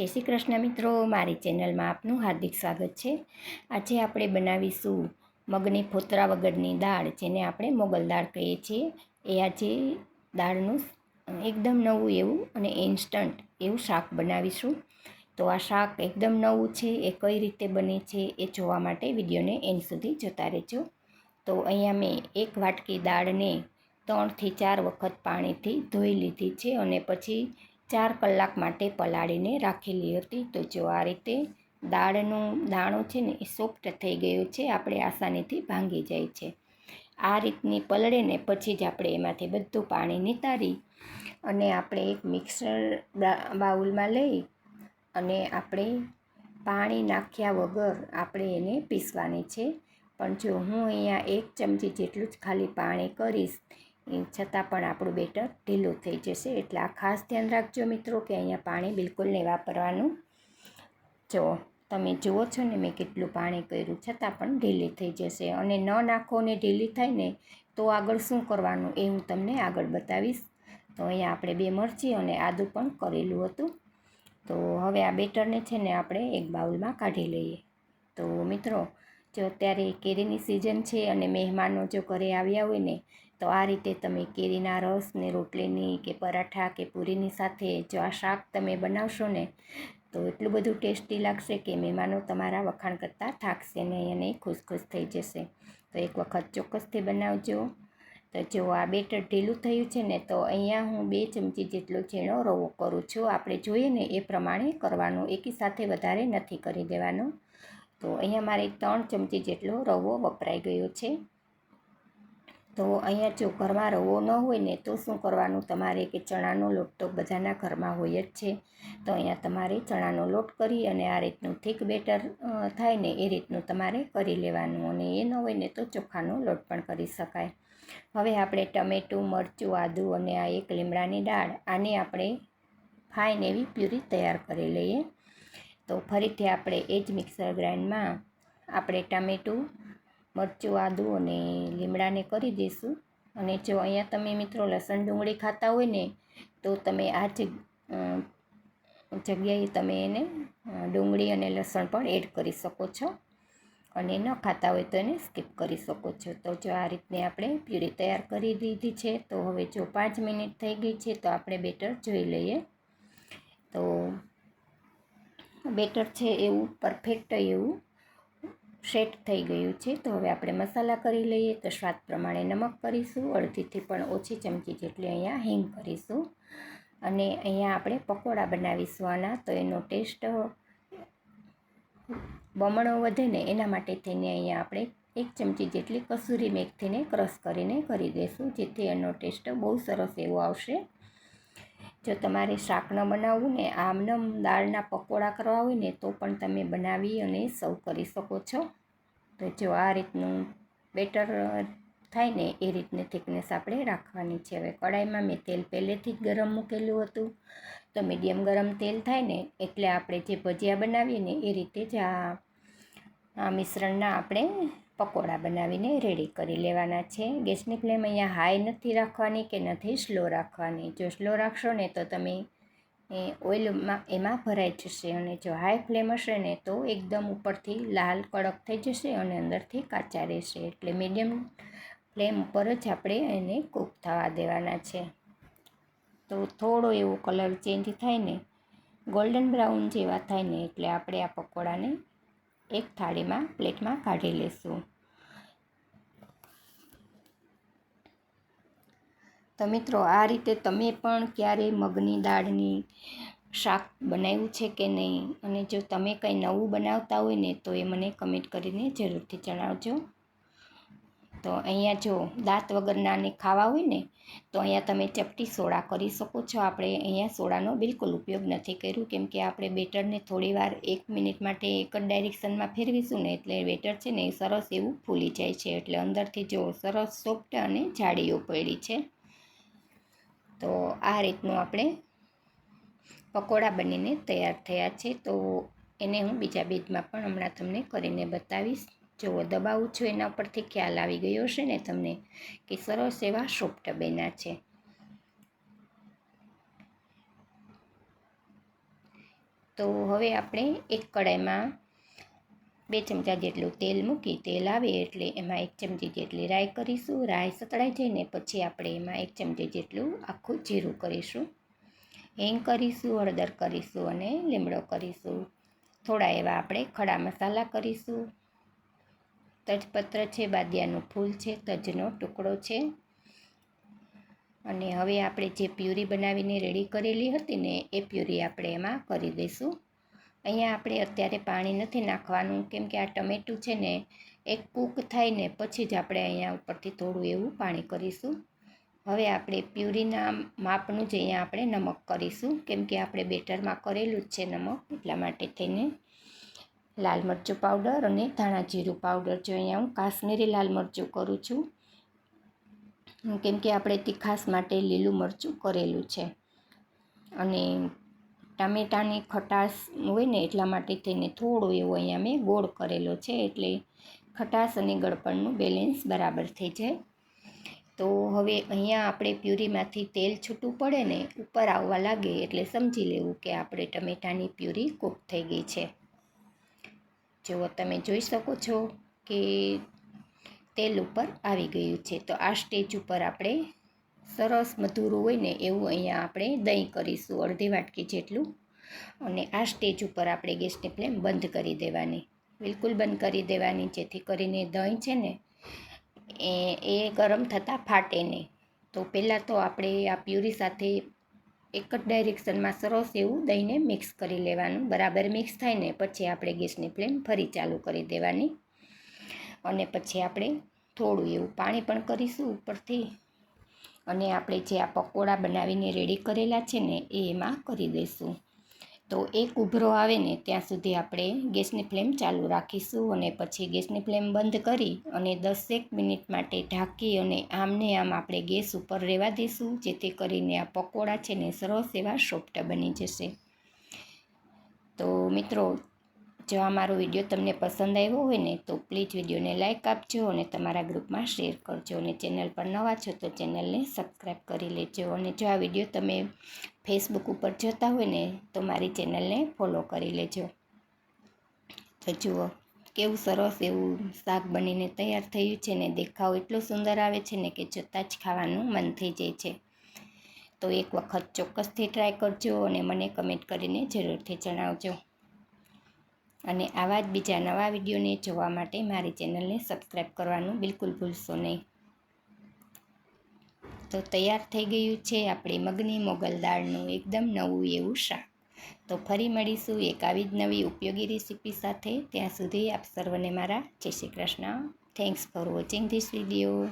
જય શ્રી કૃષ્ણ મિત્રો, મારી ચેનલમાં આપનું હાર્દિક સ્વાગત છે. આજે આપણે બનાવીશું મગની ફોતરા વગરની દાળ, જેને આપણે મોગલ દાળ કહીએ છીએ. એ આજે દાળનું એકદમ નવું એવું અને ઇન્સ્ટન્ટ એવું શાક બનાવીશું. તો આ શાક એકદમ નવું છે, એ કઈ રીતે બને છે એ જોવા માટે વિડીયોને એન્ડ સુધી જોતા રહેજો. તો અહીંયા મેં એક વાટકી દાળને ત્રણથી ચાર વખત પાણીથી ધોઈ લીધી છે અને પછી ચાર કલાક માટે પલાળીને રાખેલી હતી. તો જો આ રીતે દાળનો, દાણો છે ને એ સોફ્ટ થઈ ગયો છે, આપણે આસાનીથી ભાંગી જાય છે. આ રીતની પલળે ને પછી જ આપણે એમાંથી બધું પાણી નિતારી અને આપણે એક મિક્સર બાઉલમાં લઈ અને આપણે પાણી નાખ્યા વગર આપણે એને પીસવાની છે. પણ જો હું અહીંયા એક ચમચી જેટલું જ ખાલી પાણી કરીશ છતાં પણ આપણું બેટર ઢીલું થઈ જશે. એટલે આ ખાસ ધ્યાન રાખજો મિત્રો કે અહીંયા પાણી બિલકુલ નહીં વાપરવાનું. જો, તમે જુઓ છો ને મેં કેટલું પાણી કર્યું, છતાં પણ ઢીલી થઈ જશે. અને ન નાખો ને ઢીલી થાય ને તો આગળ શું કરવાનું એ હું તમને આગળ બતાવીશ. તો અહીંયા આપણે બે મરચી અને આદું પણ કરેલું હતું. તો હવે આ બેટરને છે ને આપણે એક બાઉલમાં કાઢી લઈએ. તો મિત્રો જો અત્યારે કેરીની સિઝન છે અને મહેમાનો જો ઘરે આવ્યા હોય ને, તો આ રીતે તમે કેરીના રસ ને રોટલીની કે પરાઠા કે પૂરીની સાથે જો આ શાક તમે બનાવશો ને, તો એટલું બધું ટેસ્ટી લાગશે કે મહેમાનો તમારા વખાણ કરતાં થાકશે ને અને ખુશ ખુશ થઈ જશે. તો એક વખત ચોક્કસથી બનાવજો. તો જો આ બેટર ઢીલું થયું છે ને, તો અહીંયા હું બે ચમચી જેટલો ઝીણો રવો કરું છું. આપણે જોઈએ ને, એ પ્રમાણે કરવાનું. એકી સાથે વધારે નથી કરી દેવાનો. તો અહીંયા મારે ત્રણ ચમચી જેટલો રવો વપરાઈ ગયો છે. તો અહીંયા જો ઘરમાં રવો ન હોય ને તો શું કરવાનું? તમારે કે ચણાનો લોટ તો બધાના ઘરમાં હોય જ છે. તો અહીંયા તમારે ચણાનો લોટ કરી અને આ રીતનું થીક બેટર થાય ને એ રીતનું તમારે કરી લેવાનું. અને એ ન હોય ને તો ચોખાનો લોટ પણ કરી શકાય. હવે આપણે ટમેટું, મરચું, આદું અને આ એક લીમડાની દાળ, આને આપણે ફાઇન એવી પ્યુરી તૈયાર કરી લઈએ. તો ફરીથી આપણે એ જ મિક્સર ગ્રાઇન્ડમાં આપણે ટામેટું, મરચું, આદું અને લીમડાને કરી દઈશું. અને જો અહીંયા તમે મિત્રો લસણ ડુંગળી ખાતા હોય ને, તો તમે આ જગ્યાએ તમે એને ડુંગળી અને લસણ પણ એડ કરી શકો છો. અને ન ખાતા હોય તો એને સ્કીપ કરી શકો છો. તો જો આ રીતની આપણે પ્યુરી તૈયાર કરી દીધી છે, તો હવે જો પાંચ મિનિટ થઈ ગઈ છે, તો આપણે બેટર જોઈ લઈએ. તો બેટર છે એવું, પરફેક્ટ એવું સેટ થઈ ગયું છે. તો હવે આપણે મસાલા કરી લઈએ તો સ્વાદ પ્રમાણે નમક કરીશું, અડધીથી પણ ઓછી ચમચી જેટલી અહીંયા હિંગ કરીશું. અને અહીંયા આપણે પકોડા બનાવીશું આના, તો એનો ટેસ્ટ બમણો વધે ને એના માટે થઈને અહીંયા આપણે એક ચમચી જેટલી કસૂરી મેથીને ક્રશ કરીને કરી દઈશું, જેથી એનો ટેસ્ટ બહુ સરસ એવો આવશે. જો તમારે શાક ન બનાવવું ને આમનમ દાળના પકોડા કરવા હોય ને તો પણ તમે બનાવી અને સર્વ કરી શકો છો. તો જો આ રીતનું બેટર થાય ને એ રીતની થિકનેસ આપણે રાખવાની છે. હવે કડાઈમાં મેં તેલ પહેલેથી જ ગરમ મૂકેલું હતું. તો મીડિયમ ગરમ તેલ થાય ને એટલે આપણે જે ભજીયા બનાવીએ ને એ રીતે જ આ આ મિશ્રણના આપણે પકોડા બનાવીને રેડી કરી લેવાના છે. ગેસની ફ્લેમ અહીંયા હાઈ નથી રાખવાની કે નથી સ્લો રાખવાની. જો સ્લો રાખશો ને તો તમે એ ઓઇલમાં એમાં ભરાઈ જશે અને જો હાઈ ફ્લેમ હશે ને તો એકદમ ઉપરથી લાલ કડક થઈ જશે અને અંદરથી કાચા રહેશે. એટલે મીડિયમ ફ્લેમ ઉપર જ આપણે એને કૂક થવા દેવાના છે. તો થોડો એવો કલર ચેન્જ થાય ને ગોલ્ડન બ્રાઉન જેવા થાય ને, એટલે આપણે આ પકોડાને એક થાળીમાં પ્લેટમાં કાઢી લઈશું તો મિત્રો, આ રીતે તમે પણ ક્યારેય મગની દાળની શાક બનાવ્યું છે કે નહીં? અને જો તમે કંઈ નવું બનાવતા હોય ને, તો એ મને કમેન્ટ કરીને જરૂરથી જણાવજો. તો અહીંયા જો દાંત વગરનાને ખાવા હોય ને, તો અહીંયા તમે ચપટી સોડા કરી શકો છો. આપણે અહીંયા સોડાનો બિલકુલ ઉપયોગ નથી કર્યું, કેમ કે આપણે બેટરને થોડી વાર એક મિનિટ માટે એક જ ડાયરેક્શનમાં ફેરવીશું ને એટલે બેટર છે ને એ સરસ એવું ફૂલી જાય છે. એટલે અંદરથી જો સરસ સોફ્ટ અને જાડીઓ પડી છે. તો આ રીતનું આપણે પકોડા બનીને તૈયાર થયા છે. તો એને હું બીજા બીજમાં પણ હમણાં તમને કરીને બતાવીશ. જો દબાવું છું એના પરથી ખ્યાલ આવી ગયો હશે ને તમને કે સરસ એવા સોફ્ટ બન્યા છે. તો હવે આપણે એક કડાઈમાં બે ચમચા જેટલું તેલ મૂકી, તેલ આવે એટલે એમાં એક ચમચી જેટલી રાઈ કરીશું. રાઈ સતળાઈ જઈને પછી આપણે એમાં એક ચમચી જેટલું આખું જીરું કરીશું. હિંગ કરીશું, હળદર કરીશું અને લીમડો કરીશું. થોડા એવા આપણે ખડા મસાલા કરીશું. તજપત્ર છે, બાદિયાનું ફૂલ છે, તજનો ટુકડો છે. અને હવે આપણે જે પ્યુરી બનાવીને રેડી કરેલી હતી ને એ પ્યુરી આપણે એમાં કરી દઈશું. અહીંયા આપણે અત્યારે પાણી નથી નાખવાનું, કેમ કે આ ટમેટું છે ને, એક કૂક થાય ને પછી જ આપણે અહીંયા ઉપરથી થોડું એવું પાણી કરીશું. હવે આપણે પ્યુરીના માપનું જ અહીંયા આપણે નમક કરીશું, કેમ કે આપણે બેટરમાં કરેલું જ છે નમક એટલા માટે થઈને. લાલ મરચું પાવડર અને ધાણા જીરું પાવડર જો અહીંયા હું કાશ્મીરી લાલ મરચું કરું છું. કેમ કે આપણે તીખાસ માટે લીલું મરચું કરેલું છે. અને ટામેટાની ખટાશ હોય ને એટલા માટે થઈને થોડો એવો અહીંયા મેં ગોળ કરેલો છે એટલે ખટાશ અને ગળપણનું બેલેન્સ બરાબર થઈ જાય. તો હવે અહીંયા આપણે પ્યુરીમાંથી તેલ છૂટું પડે ને, ઉપર આવવા લાગે એટલે સમજી લેવું કે આપણે ટમેટાની પ્યુરી કૂક થઈ ગઈ છે. જો તમે જોઈ શકો છો કે તેલ ઉપર આવી ગયું છે. તો આ સ્ટેજ ઉપર આપણે સરસ મધુરું હોય ને એવું અહીંયા આપણે દહીં કરીશું, અડધી વાટકી જેટલું. અને આ સ્ટેજ ઉપર આપણે ગેસની ફ્લેમ બંધ કરી દેવાની. બિલકુલ બંધ કરી દેવાની, જેથી કરીને દહીં છે ને એ એ ગરમ થતાં ફાટે નહીં. તો પહેલાં તો આપણે આ પ્યુરી સાથે એક જ ડાયરેક્શનમાં સરસ એવું દહીંને મિક્સ કરી લેવાનું. બરાબર મિક્સ થાય ને પછી આપણે ગેસની ફ્લેમ ફરી ચાલુ કરી દેવાની. અને પછી આપણે થોડું એવું પાણી પણ કરીશું ઉપરથી. અને આપણે જે આ પકોડા બનાવીને રેડી કરેલા છે ને એ એમાં કરી દઈશું. તો એક ઉભરો આવે ને ત્યાં સુધી આપણે ગેસની ફ્લેમ ચાલુ રાખીશું અને પછી ગેસની ફ્લેમ બંધ કરી અને દસેક મિનિટ માટે ઢાંકી અને આમને આમ આપણે ગેસ ઉપર રહેવા દઈશું, જેથી કરીને આ પકોડા છે ને સરસ એવા સોફ્ટ બની જશે. તો મિત્રો જો આ મારો વીડિયો તમને પસંદ આવ્યો હોય ને, તો પ્લીઝ વિડીયોને લાઇક આપજો અને તમારા ગ્રુપમાં શેર કરજો અને ચેનલ પર નવા છો તો ચેનલને સબસ્ક્રાઈબ કરી લેજો. અને જો આ વીડિયો તમે ફેસબુક ઉપર જોતા હોય ને, તો મારી ચેનલને ફોલો કરી લેજો. તો જુઓ, કેવું સરસ એવું શાક બનીને તૈયાર થયું છે ને, દેખાવ એટલો સુંદર આવે છે ને કે જોતાં જ ખાવાનું મન થઈ જાય છે. તો એક વખત ચોક્કસથી ટ્રાય કરજો અને મને કમેન્ટ કરીને જરૂરથી જણાવજો. અને આવા જ બીજા નવા વિડીયોને જોવા માટે મારી ચેનલને સબસ્ક્રાઈબ કરવાનું બિલકુલ ભૂલશો નહીં. તો તૈયાર થઈ ગયું છે આપણી મગની મોગલ દાળનું એકદમ નવું એવું શાક. તો ફરી મળીશું એક આવી જ નવી ઉપયોગી રેસીપી સાથે. ત્યાં સુધી આપ સર્વને મારા જય Shri Krishna. Thanks for watching this video